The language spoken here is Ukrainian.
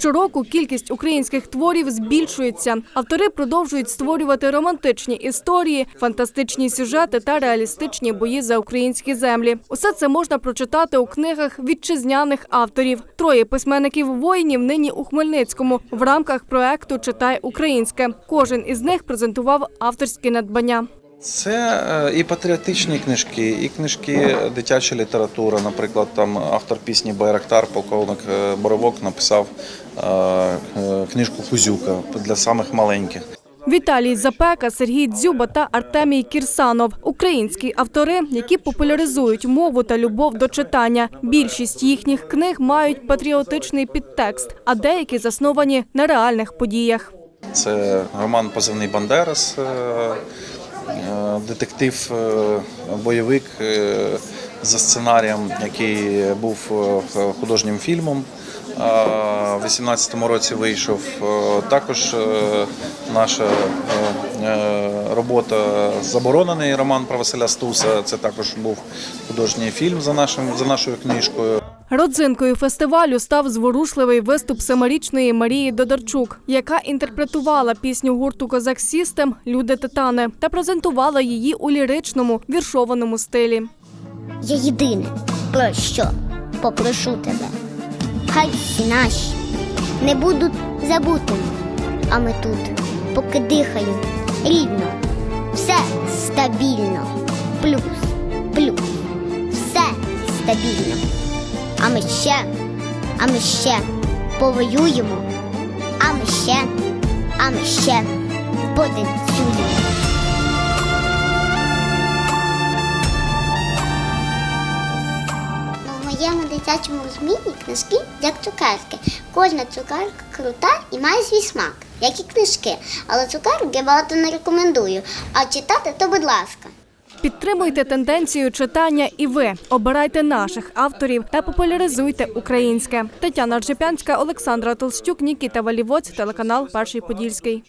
Щороку кількість українських творів збільшується. Автори продовжують створювати романтичні історії, фантастичні сюжети та реалістичні бої за українські землі. Усе це можна прочитати у книгах вітчизняних авторів. Троє письменників воїнів нині у Хмельницькому в рамках проекту Читай українське. Кожен із них презентував авторські надбання. Це е, і патріотичні книжки, і книжки дитяча література. Наприклад, там автор пісні Байрактар, полковник е, Боровок, написав е, е, книжку Кузюка для самих маленьких. Віталій Запека, Сергій Дзюба та Артемій Кірсанов – українські автори, які популяризують мову та любов до читання. Більшість їхніх книг мають патріотичний підтекст, а деякі засновані на реальних подіях. Це роман Позивний Бандерас, е, е, детектив, е, бойовик е, за сценарієм, який був е, художнім фільмом. Е, В 18-му році вийшов Е, також е, наша е, е, робота Заборонений роман про Василя Стуса. Це також був художній фільм за нашим за нашою книжкою. Родзинкою фестивалю став зворушливий виступ семирічної Марії Додарчук, яка інтерпретувала пісню гурту Козак Сістем Люди Титани та презентувала її у ліричному віршованому стилі. Я єдине, про що попрошу тебе. Хай всі наші не будуть забутими, а ми тут, поки дихаємо, рідно, все стабільно, плюс, плюс, все стабільно. А ми ще, а ми ще повоюємо, а ми ще, а ми ще потанцюємо. Ну, в моєму дитячому розумінні книжки як цукерки. Кожна цукерка крута і має свій смак, як і книжки. Але цукерок я багато не рекомендую. А читати то, будь ласка. Підтримуйте тенденцію читання і ви обирайте наших авторів та популяризуйте українське. Тетяна Ржепянська, Олександра Толстюк, Нікіта Валівоць, телеканал Перший Подільський.